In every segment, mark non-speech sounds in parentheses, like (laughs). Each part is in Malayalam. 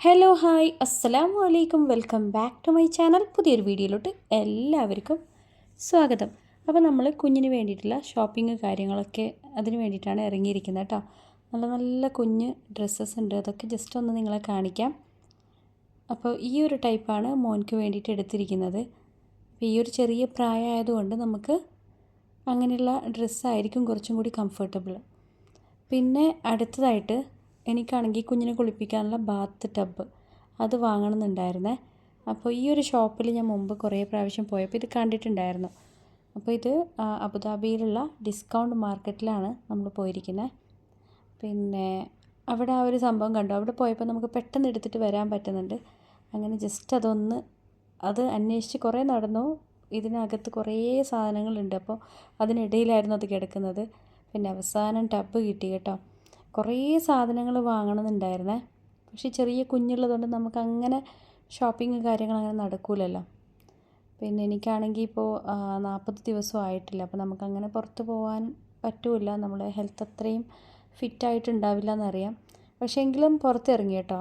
ഹലോ ഹായ് അസ്സലാമു അലൈക്കും welcome back to my channel പുതിയൊരു വീഡിയോയിലോട്ട് എല്ലാവർക്കും സ്വാഗതം. അപ്പോൾ നമ്മൾ കുഞ്ഞിന് വേണ്ടിയിട്ടുള്ള ഷോപ്പിംഗ് കാര്യങ്ങളൊക്കെ അതിന് വേണ്ടിയിട്ടാണ് ഇറങ്ങിയിരിക്കുന്നത് കേട്ടോ. നല്ല നല്ല കുഞ്ഞ് ഡ്രസ്സസ് ഉണ്ട്. അതൊക്കെ ജസ്റ്റ് ഒന്ന് നിങ്ങളെ കാണിക്കാം. അപ്പോൾ ഈ ഒരു ടൈപ്പാണ് മോൻക്ക് വേണ്ടിയിട്ട് എടുത്തിരിക്കുന്നത്. ഈ ഒരു ചെറിയ പ്രായമായതുകൊണ്ട് നമുക്ക് അങ്ങനെയുള്ള ഡ്രസ്സായിരിക്കും കുറച്ചും കൂടി കംഫർട്ടബിൾ പിന്നെ അടുത്തതായിട്ട് എനിക്കാണെങ്കിൽ കുഞ്ഞിനെ കുളിപ്പിക്കാനുള്ള ബാത്ത് ടബ് അത് വാങ്ങണമെന്നുണ്ടായിരുന്നേ. അപ്പോൾ ഈ ഒരു ഷോപ്പിൽ ഞാൻ മുമ്പ് കുറേ പ്രാവശ്യം പോയപ്പോൾ ഇത് കണ്ടിട്ടുണ്ടായിരുന്നു. അപ്പോൾ ഇത് അബുദാബിയിലുള്ള ഡിസ്കൗണ്ട് മാർക്കറ്റിലാണ് നമ്മൾ പോയിരിക്കുന്നത് പിന്നെ അവിടെ ആ ഒരു സംഭവം കണ്ടു. അവിടെ പോയപ്പോൾ നമുക്ക് പെട്ടെന്ന് എടുത്തിട്ട് വരാൻ പറ്റുന്നുണ്ട്. അങ്ങനെ ജസ്റ്റ് അതൊന്ന് അത് അന്വേഷിച്ച് കുറേ നടന്നു. ഇതിനകത്ത് കുറേ സാധനങ്ങളുണ്ട്. അപ്പോൾ അതിനിടയിലായിരുന്നു അത് കിടക്കുന്നത്. പിന്നെ അവസാനം ടബ് കിട്ടി കേട്ടോ. കുറേ സാധനങ്ങൾ വാങ്ങണമെന്നുണ്ടായിരുന്നേ പക്ഷേ ചെറിയ കുഞ്ഞുള്ളതുകൊണ്ട് നമുക്ക് അങ്ങനെ ഷോപ്പിംഗ് കാര്യങ്ങൾ അങ്ങനെ നടക്കൂലല്ലോ. പിന്നെ എനിക്കാണെങ്കിൽ ഇപ്പോൾ നാൽപ്പത് ദിവസം ആയിട്ടില്ല. അപ്പോൾ നമുക്കങ്ങനെ പുറത്ത് പോകാൻ പറ്റില്ല. നമ്മുടെ ഹെൽത്ത് അത്രയും ഫിറ്റായിട്ടുണ്ടാവില്ല എന്നറിയാം പക്ഷേ എങ്കിലും പുറത്തിറങ്ങി കേട്ടോ.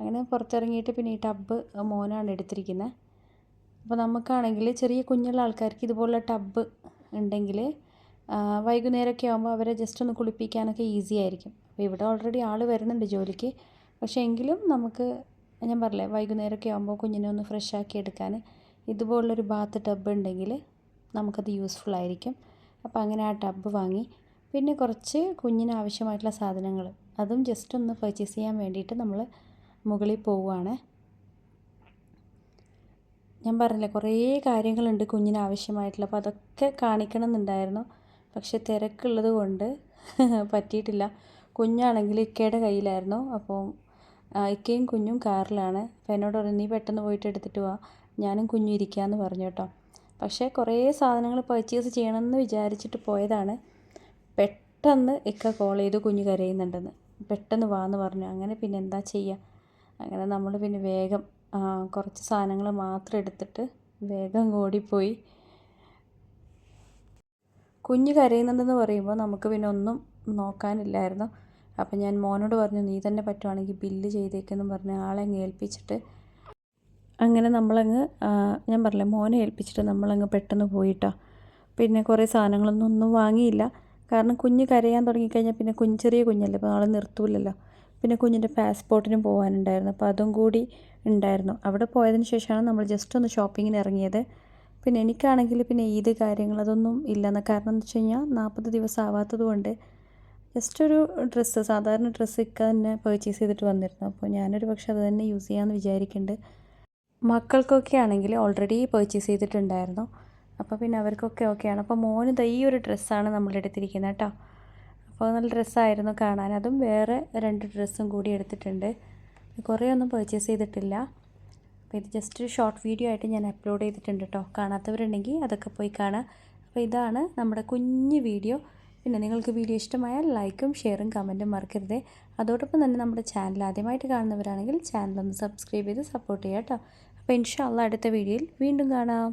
അങ്ങനെ പുറത്തിറങ്ങിയിട്ട് പിന്നെ ഈ ടബ് മോനാണ് എടുത്തിരിക്കുന്നത് അപ്പോൾ നമുക്കാണെങ്കിൽ ചെറിയ കുഞ്ഞുള്ള ആൾക്കാർക്ക് ഇതുപോലുള്ള ടബ് ഉണ്ടെങ്കിൽ വൈകുന്നേരമൊക്കെ ആകുമ്പോൾ അവരെ ജസ്റ്റ് ഒന്ന് കുളിപ്പിക്കാനൊക്കെ ഈസി ആയിരിക്കും. അപ്പോൾ ഇവിടെ ഓൾറെഡി ആൾ വരുന്നുണ്ട് ജോലിക്ക്. പക്ഷേ എങ്കിലും നമുക്ക് ഞാൻ പറഞ്ഞില്ലേ വൈകുന്നേരമൊക്കെ ആകുമ്പോൾ കുഞ്ഞിനെ ഒന്ന് ഫ്രഷ് ആക്കി എടുക്കാൻ ഇതുപോലുള്ളൊരു ബാത്ത് ടബ് ഉണ്ടെങ്കിൽ നമുക്കത് യൂസ്ഫുൾ ആയിരിക്കും. അപ്പോൾ അങ്ങനെ ആ ടബ് വാങ്ങി. പിന്നെ കുറച്ച് കുഞ്ഞിന് ആവശ്യമായിട്ടുള്ള സാധനങ്ങൾ. അതും ജസ്റ്റ് ഒന്ന് പർച്ചേസ് ചെയ്യാൻ വേണ്ടിയിട്ട് നമ്മൾ മുകളിൽ പോവുകയാണ്. ഞാൻ പറഞ്ഞില്ലേ കുറേ കാര്യങ്ങളുണ്ട് കുഞ്ഞിന് ആവശ്യമായിട്ടുള്ള. അപ്പോൾ അതൊക്കെ കാണിക്കണം എന്നുണ്ടായിരുന്നു പക്ഷെ തിരക്കുള്ളത് കൊണ്ട് (laughs) പറ്റിയിട്ടില്ല. കുഞ്ഞാണെങ്കിൽ ഇക്കയുടെ കയ്യിലായിരുന്നു. അപ്പോൾ ഇക്കയും കുഞ്ഞും കാറിലാണ്. അപ്പോൾ എന്നോട് പറഞ്ഞു നീ പെട്ടെന്ന് പോയിട്ട് എടുത്തിട്ട് വാ. ഞാനും കുഞ്ഞും ഇരിക്കാമെന്ന് പറഞ്ഞു കേട്ടോ. പക്ഷേ കുറേ സാധനങ്ങൾ പർച്ചേസ് ചെയ്യണമെന്ന് വിചാരിച്ചിട്ട് പോയതാണ്. പെട്ടെന്ന് ഇക്ക കോൾ ചെയ്തു കുഞ്ഞ് കരയുന്നുണ്ടെന്ന്. പെട്ടെന്ന് വാന്ന് പറഞ്ഞു. അങ്ങനെ പിന്നെ എന്താ ചെയ്യുക അങ്ങനെ നമ്മൾ പിന്നെ വേഗം കുറച്ച് സാധനങ്ങൾ മാത്രം എടുത്തിട്ട് വേഗം ഓടിപ്പോയി. കുഞ്ഞ് കരയുന്നുണ്ടെന്ന് പറയുമ്പോൾ നമുക്ക് പിന്നെ ഒന്നും നോക്കാനില്ലായിരുന്നു. അപ്പം ഞാൻ മോനോട് പറഞ്ഞു നീ തന്നെ പറ്റുവാണെങ്കിൽ ബില്ല് ചെയ്തേക്കെന്നും പറഞ്ഞ് ആളെ ഏൽപ്പിച്ചിട്ട്. അങ്ങനെ നമ്മളങ്ങ് ഞാൻ പറഞ്ഞില്ലേ മോനെ ഏൽപ്പിച്ചിട്ട് നമ്മളങ്ങ് പെട്ടെന്ന് പോയിട്ടോ. പിന്നെ കുറേ സാധനങ്ങളൊന്നും ഒന്നും വാങ്ങിയില്ല. കാരണം കുഞ്ഞ് കരയാൻ തുടങ്ങിക്കഴിഞ്ഞാൽ പിന്നെ കുഞ്ഞ് ചെറിയ കുഞ്ഞല്ലേ അപ്പോൾ നാളെ നിർത്തൂലല്ലോ. പിന്നെ കുഞ്ഞിന്റെ പാസ്പോർട്ടിനും പോകാനുണ്ടായിരുന്നു അപ്പോൾ അതും കൂടി ഉണ്ടായിരുന്നു. അവിടെ പോയതിന് ശേഷമാണ് നമ്മൾ ജസ്റ്റ് ഒന്ന് ഷോപ്പിങ്ങിന് ഇറങ്ങിയത്. പിന്നെ എനിക്കാണെങ്കിൽ പിന്നെ ഈദ് കാര്യങ്ങൾ അതൊന്നും ഇല്ലെന്ന് കാരണം എന്ന് വെച്ച് കഴിഞ്ഞാൽ നാൽപ്പത് ദിവസം ആവാത്തത് കൊണ്ട് ജസ്റ്റ് ഒരു ഡ്രസ്സ് സാധാരണ ഡ്രസ്സ് ഇക്ക തന്നെ പർച്ചേസ് ചെയ്തിട്ട് വന്നിരുന്നു. അപ്പോൾ ഞാനൊരു പക്ഷേ അത് തന്നെ യൂസ് ചെയ്യാമെന്ന് വിചാരിക്കുന്നുണ്ട് മക്കൾക്കൊക്കെ ആണെങ്കിൽ ഓൾറെഡി പർച്ചേസ് ചെയ്തിട്ടുണ്ടായിരുന്നു. അപ്പോൾ പിന്നെ അവർക്കൊക്കെ ഓക്കെയാണ് അപ്പോൾ മോന് ഈ ഒരു ഡ്രസ്സാണ് നമ്മൾ എടുത്തിരിക്കുന്നത് കേട്ടോ അപ്പോൾ നല്ല ഡ്രസ്സായിരുന്നു കാണാൻ. അതും വേറെ രണ്ട് ഡ്രസ്സും കൂടി എടുത്തിട്ടുണ്ട്. കുറേ ഒന്നും പർച്ചേസ് ചെയ്തിട്ടില്ല. അപ്പോൾ ഇത് ജസ്റ്റ് ഒരു ഷോർട്ട് വീഡിയോ ആയിട്ട് ഞാൻ അപ്ലോഡ് ചെയ്തിട്ടുണ്ട് കേട്ടോ കാണാത്തവരുണ്ടെങ്കിൽ അതൊക്കെ പോയി കാണാം. അപ്പോൾ ഇതാണ് നമ്മുടെ കുഞ്ഞ് വീഡിയോ പിന്നെ നിങ്ങൾക്ക് വീഡിയോ ഇഷ്ടമായാൽ ലൈക്കും ഷെയറും കമന്റും മറക്കരുത്. അതോടൊപ്പം തന്നെ നമ്മുടെ ചാനൽ ആദ്യമായിട്ട് കാണുന്നവരാണെങ്കിൽ ചാനൽ ഒന്ന് സബ്സ്ക്രൈബ് ചെയ്ത് സപ്പോർട്ട് ചെയ്യാം കേട്ടോ. അപ്പോൾ ഇൻഷാല്ല അടുത്ത വീഡിയോയിൽ വീണ്ടും കാണാം.